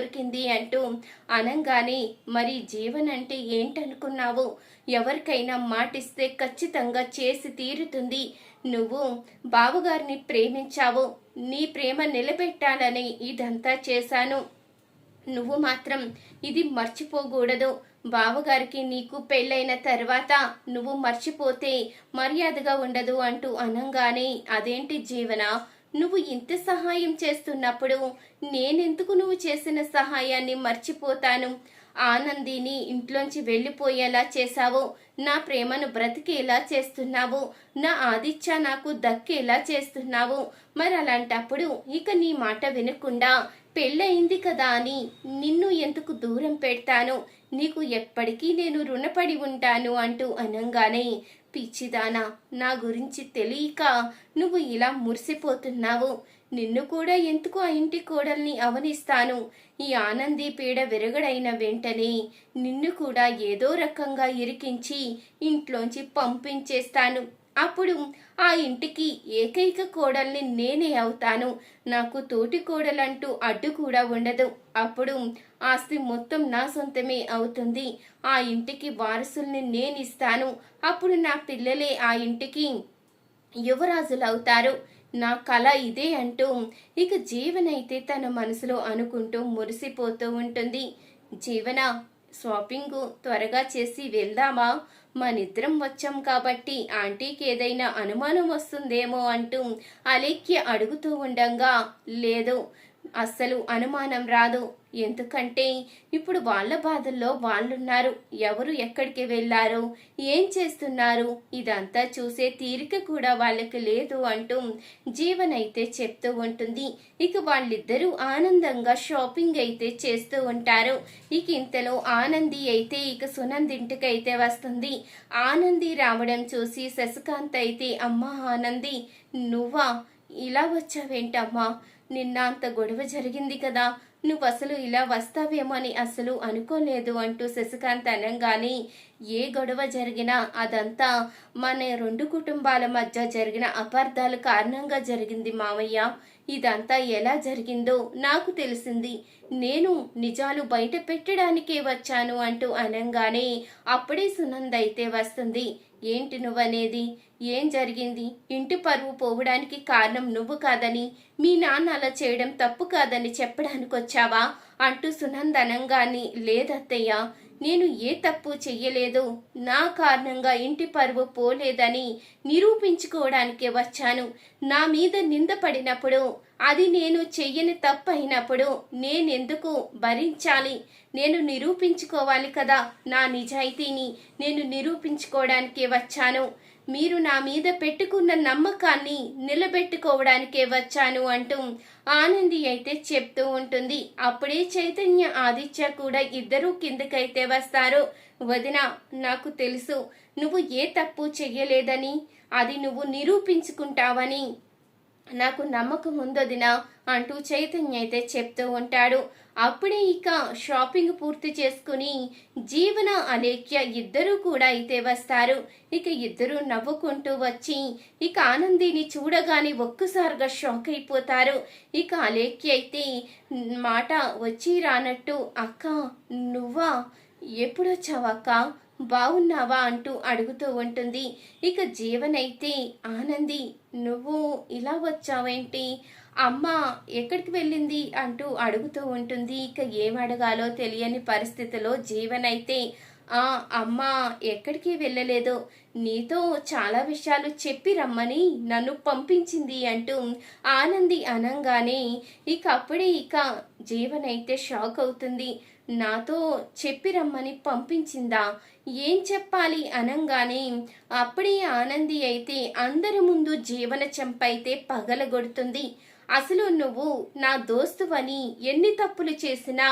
దొరికింది అంటూ అనంగానే మరి జీవన్ అంటే ఏంటనుకున్నావు? ఎవరికైనా మాటిస్తే ఖచ్చితంగా చేసి తీరుతుంది. నువ్వు బావగారిని ప్రేమించావు. నీ ప్రేమ నిలబెట్టాలని ఇదంతా చేశాను. నువ్వు మాత్రం ఇది మర్చిపోకూడదు. బావగారికి నీకు పెళ్ళైన తర్వాత నువ్వు మర్చిపోతే మర్యాదగా ఉండదు అంటూ అనంగానే అదేంటి జీవన? నువ్వు ఇంత సహాయం చేస్తున్నప్పుడు నేనెందుకు నువ్వు చేసిన సహాయాన్ని మర్చిపోతాను? ఆనందిని ఇంట్లోంచి వెళ్ళిపోయేలా చేశావు. నా ప్రేమను బ్రతికేలా చేస్తున్నావు. నా ఆదిత్య నాకు దక్కేలా చేస్తున్నావు. మరి అలాంటప్పుడు ఇక నీ మాట వినకుండా పెళ్ళయింది కదా అని నిన్ను ఎందుకు దూరం పెడతాను? నీకు ఎప్పటికీ నేను రుణపడి ఉంటాను అంటూ అనంగానే పిచ్చిదానా నా గురించి తెలియక నువ్వు ఇలా మురిసిపోతున్నావు. నిన్ను కూడా ఎందుకు ఆ ఇంటి కోడల్ని అవనిస్తాను? ఈ ఆనంది పీడ విరగడైన వెంటనే నిన్ను కూడా ఏదో రకంగా ఇరికించి ఇంట్లోంచి పంపించేస్తాను. అప్పుడు ఆ ఇంటికి ఏకైక కోడల్ని నేనే అవుతాను. నాకు తోటి కోడలంటూ అడ్డు కూడా ఉండదు. అప్పుడు ఆస్తి మొత్తం నా సొంతమే అవుతుంది. ఆ ఇంటికి వారసుల్ని నేనిస్తాను. అప్పుడు నా పిల్లలే ఆ ఇంటికి యువరాజులవుతారు. నా కళ ఇదే అంటూ ఇక జీవనైతే తన మనసులో అనుకుంటూ మురిసిపోతూ ఉంటుంది. జీవన షాపింగ్ త్వరగా చేసి వెళ్దామా? మనిద్దరం వచ్చాం కాబట్టి ఆంటీకి ఏదైనా అనుమానం వస్తుందేమో అంటూ అలేఖ్య అడుగుతూ ఉండంగా లేదు అస్సలు అనుమానం రాదు. ఎందుకంటే ఇప్పుడు వాళ్ళ బాధల్లో వాళ్ళున్నారు. ఎవరు ఎక్కడికి వెళ్ళారు? ఏం చేస్తున్నారు? ఇదంతా చూసే తీరిక కూడా వాళ్ళకి లేదు అంటూ జీవన్ అయితే చెప్తూ ఉంటుంది. ఇక వాళ్ళిద్దరూ ఆనందంగా షాపింగ్ అయితే చేస్తూ ఉంటారు. ఇక ఇంతలో ఆనంది అయితే ఇక సునంద్ ఇంటికి అయితే వస్తుంది. ఆనంది రావడం చూసి శశికాంత్ అయితే అమ్మ ఆనంది నువ్వా? ఇలా వచ్చావేంటమ్మా? నిన్న అంత గొడవ జరిగింది కదా. నువ్వు అసలు ఇలా వస్తావేమో అని అసలు అనుకోలేదు అంటూ శశికాంత్ అనగానే ఏ గొడవ జరిగినా అదంతా మన రెండు కుటుంబాల మధ్య జరిగిన అపార్థాల కారణంగా జరిగింది మామయ్య ఇదంతా ఎలా జరిగిందో నాకు తెలిసింది. నేను నిజాలు బయట పెట్టడానికే వచ్చాను అంటూ అనగానే అప్పుడే సునందైతే అయితే వస్తుంది. ఏంటి నువ్వనేది? ఏం జరిగింది? ఇంటి పరువు పోవడానికి కారణం నువ్వు కాదని మీ నాన్న అలా చేయడం తప్పు కాదని చెప్పడానికి వచ్చావా అంటూ సునందనంగాని లేదత్తయ్య నేను ఏ తప్పు చెయ్యలేదు. నా కారణంగా ఇంటి పరువు పోలేదని నిరూపించుకోవడానికే వచ్చాను. నా మీద నింద పడినప్పుడు అది నేను చెయ్యని తప్పు అయినప్పుడు నేనెందుకు భరించాలి? నేను నిరూపించుకోవాలి కదా నా నిజాయితీని. నేను నిరూపించుకోవడానికే వచ్చాను. మీరు నా మీద పెట్టుకున్న నమ్మకాన్ని నిలబెట్టుకోవడానికే వచ్చాను అంటూ ఆనంది అయితే చెప్తూ ఉంటుంది. అప్పుడే చైతన్య ఆదిత్య కూడా ఇద్దరూ కిందకైతే వస్తారు. వదిన నాకు తెలుసు నువ్వు ఏ తప్పు చెయ్యలేదని అది నువ్వు నిరూపించుకుంటావని. నాకు నమ్మకం ఉందొదినా అంటూ చైతన్య అయితే చెప్తూ ఉంటాడు. అప్పుడే ఇక షాపింగ్ పూర్తి చేసుకుని జీవన అలేఖ్య ఇద్దరూ కూడా అయితే వస్తారు. ఇక ఇద్దరూ నవ్వుకుంటూ వచ్చి ఇక ఆనందిని చూడగానే ఒక్కసారిగా షాక్ అయిపోతారు. ఇక అలేఖ్య అయితే మాట వచ్చి రానట్టు అక్క నువ్వా? ఎప్పుడొచ్చావక్క బాగున్నావా అంటూ అడుగుతూ ఉంటుంది. ఇక జీవనైతే ఆనంది నువ్వు ఇలా వచ్చావేంటి? అమ్మ ఎక్కడికి వెళ్ళింది అంటూ అడుగుతూ ఉంటుంది. ఇక ఏం అడగాలో తెలియని పరిస్థితిలో జీవనైతే ఆ అమ్మ ఎక్కడికి వెళ్ళలేదు. నీతో చాలా విషయాలు చెప్పి రమ్మని నన్ను పంపించింది అంటూ ఆనంది అనంగానే ఇక అప్పుడే ఇక జీవనైతే షాక్ అవుతుంది. నాతో చెప్పి రమ్మని పంపించిందా? ఏం చెప్పాలి అనంగానే అప్పుడే ఆనంది అయితే అందరి ముందు జీవన చెంపైతే పగలగొడుతుంది. అసలు నువ్వు నా దోస్తువని ఎన్ని తప్పులు చేసినా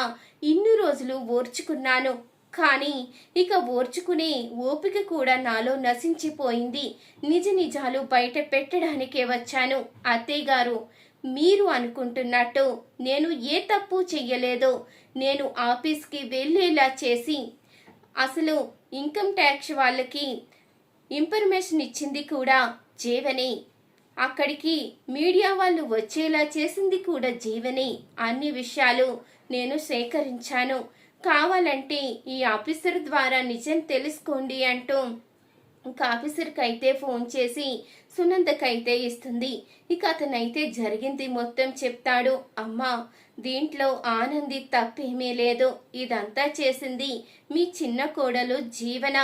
ఇన్ని రోజులు ఓర్చుకున్నాను. కానీ ఇక ఓర్చుకునే ఓపిక కూడా నాలో నశించిపోయింది. నిజ నిజాలు బయట పెట్టడానికే వచ్చాను. అత్తయ్య గారు మీరు అనుకుంటున్నట్టు నేను ఏ తప్పు చెయ్యలేదో నేను ఆఫీస్కి వెళ్ళేలా చేసి అసలు ఇన్కమ్ ట్యాక్స్ వాళ్ళకి ఇన్ఫర్మేషన్ ఇచ్చింది కూడా జీవనే. అక్కడికి మీడియా వాళ్ళు వచ్చేలా చేసింది కూడా జీవనే. అన్ని విషయాలు నేను సేకరించాను. కావాలంటే ఈ ఆఫీసర్ ద్వారా నిజం తెలుసుకోండి అంటూ ఇంకా ఆఫీసర్కి అయితే ఫోన్ చేసి సునందకైతే ఇస్తుంది. ఇక అతనైతే జరిగింది మొత్తం చెప్తాడు. అమ్మా దీంట్లో ఆనంది తప్పేమీ లేదు. ఇదంతా చేసింది మీ చిన్న కోడలు జీవన.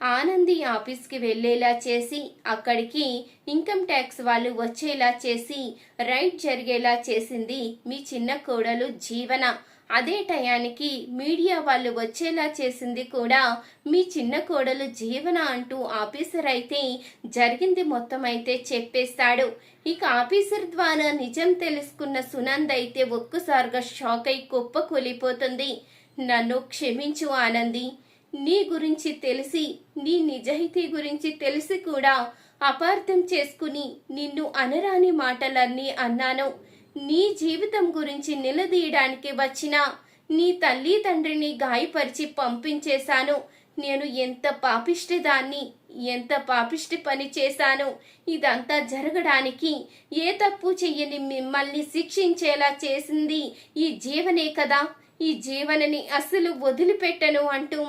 ఆనంది ఆఫీస్కి వెళ్ళేలా చేసి అక్కడికి ఇన్కమ్ ట్యాక్స్ వాళ్ళు వచ్చేలా చేసి రైట్ జరిగేలా చేసింది మీ చిన్న కోడలు జీవన. అదే టయానికి మీడియా వాళ్ళు వచ్చేలా చేసింది కూడా మీ చిన్న కోడలు జీవన అంటూ ఆఫీసర్ అయితే జరిగింది మొత్తం అయితే చెప్పేస్తాడు. ఇక ఆఫీసర్ ద్వారా నిజం తెలుసుకున్న సునంద్ అయితే ఒక్కసారిగా షాక్ అయి కుప్ప కూలిపోతుంది. నన్ను క్షమించు ఆనంది. నీ గురించి తెలిసి నీ నిజాయితీ గురించి తెలిసి కూడా అపార్థం చేసుకుని నిన్ను అనరాని మాటలన్నీ అన్నాను. నీ జీవితం గురించి నిలదీయడానికి వచ్చిన నీ తల్లి తండ్రిని గాయపరిచి పంపించేశాను. నేను ఎంత పాపిష్టిదాన్ని ఎంత పాపిష్టి పని చేశాను. ఇదంతా జరగడానికి ఏ తప్పు చెయ్యని మిమ్మల్ని శిక్షించేలా చేసింది ఈ జీవనే కదా. ఈ జీవనని అసలు వదిలిపెట్టను అంటూ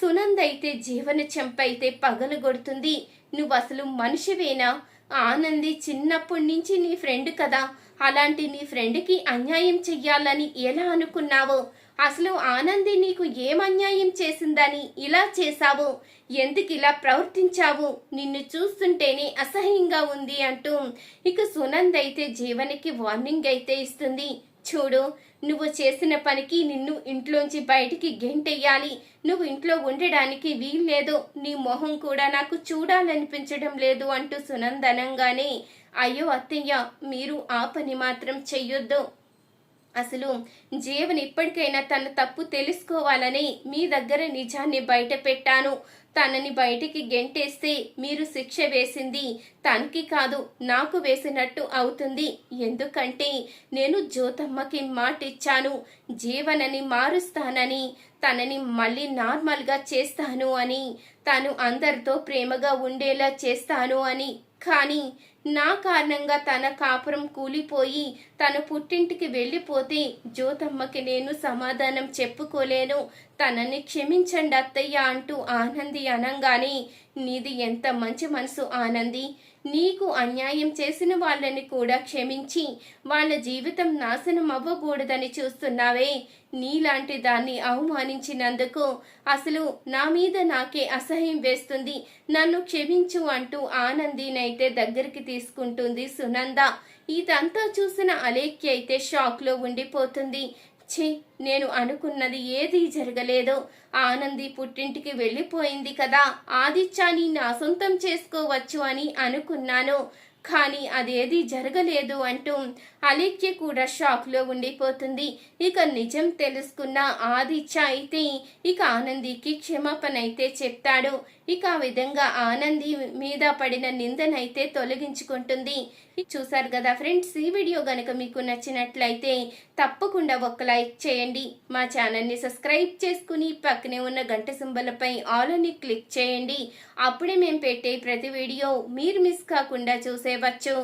సునంద్ అయితే జీవన చెంపైతే పగలగొడుతుంది నువ్వు అసలు మనిషివేనా? ఆనంది చిన్నప్పటి నుంచి నీ ఫ్రెండ్ కదా. అలాంటి నీ ఫ్రెండ్కి అన్యాయం చెయ్యాలని ఎలా అనుకున్నావో? అసలు ఆనంది నీకు ఏం అన్యాయం చేసిందని ఇలా చేశావు? ఎందుకు ఇలా ప్రవర్తించావు? నిన్ను చూస్తుంటేనే అసహ్యంగా ఉంది అంటూ ఇక సునంద్ అయితే జీవనికి వార్నింగ్ అయితే ఇస్తుంది. చూడు నువ్వు చేసిన పనికి నిన్ను ఇంట్లోంచి బయటికి గెంటెయ్యాలి. నువ్వు ఇంట్లో ఉండడానికి వీల్లేదు. నీ మొహం కూడా నాకు చూడాలనిపించడం లేదు అంటూ సునందనంగానే అయ్యో అత్తయ్య మీరు ఆ పని మాత్రం చెయ్యొద్దు. అసలు జీవన్ ఇప్పటికైనా తన తప్పు తెలుసుకోవాలని మీ దగ్గర నిజాన్ని బయట పెట్టాను తనని బయటికి గెంటేస్తే మీరు శిక్ష వేసింది తనకి కాదు నాకు వేసినట్టు అవుతుంది. ఎందుకంటే నేను జ్యోతమ్మకి మాట ఇచ్చాను జీవనని మారుస్తానని తనని మళ్ళీ నార్మల్గా చేస్తాను అని తను అందరితో ప్రేమగా ఉండేలా చేస్తాను అని. కానీ నా కారణంగా తన కాపురం కూలిపోయి తన పుట్టింటికి వెళ్ళిపోతే జ్యోతమ్మకి నేను సమాధానం చెప్పుకోలేను. తనని క్షమించండి అత్తయ్య అంటూ ఆనంది అనంగానే నీది ఎంత మంచి మనసు ఆనంది. నీకు అన్యాయం చేసిన వాళ్ళని కూడా క్షమించి వాళ్ళ జీవితం నాశనం అవ్వకూడదని చూస్తున్నావే. నీలాంటి దాన్ని అవమానించినందుకు అసలు నా మీద నాకే అసహ్యం వేస్తుంది. నన్ను క్షమించు అంటూ ఆనందినైతే దగ్గరికి తీసుకుంటుంది సునంద. ఇదంతా చూసిన అలేఖ్య అయితే షాక్లో ఉండిపోతుంది. ఛీ నేను అనుకున్నది ఏది జరగలేదో. ఆనంది పుట్టింటికి వెళ్ళిపోయింది కదా. ఆదిత్యాని నా సొంతం చేసుకోవచ్చు అని అనుకున్నాను. కానీ అదేది జరగలేదు అంటూ అలేఖ్య కూడా షాక్లో ఉండిపోతుంది. ఇక నిజం తెలుసుకున్న ఆదిత్య అయితే ఇక ఆనందికి క్షమాపణ అయితే చెప్తాడు. ఇక ఆ విధంగా ఆనంది మీద పడిన నిందనైతే తొలగించుకుంటుంది. చూసారు కదా ఫ్రెండ్స్ ఈ వీడియో గనుక మీకు నచ్చినట్లయితే తప్పకుండా ఒక లైక్ చేయండి. మా ఛానల్ని సబ్స్క్రైబ్ చేసుకుని పక్కనే ఉన్న గంట సింబలపై ఆల్ అని క్లిక్ చేయండి. అప్పుడే మేము పెట్టే ప్రతి వీడియో మీరు మిస్ కాకుండా చూసేవచ్చు.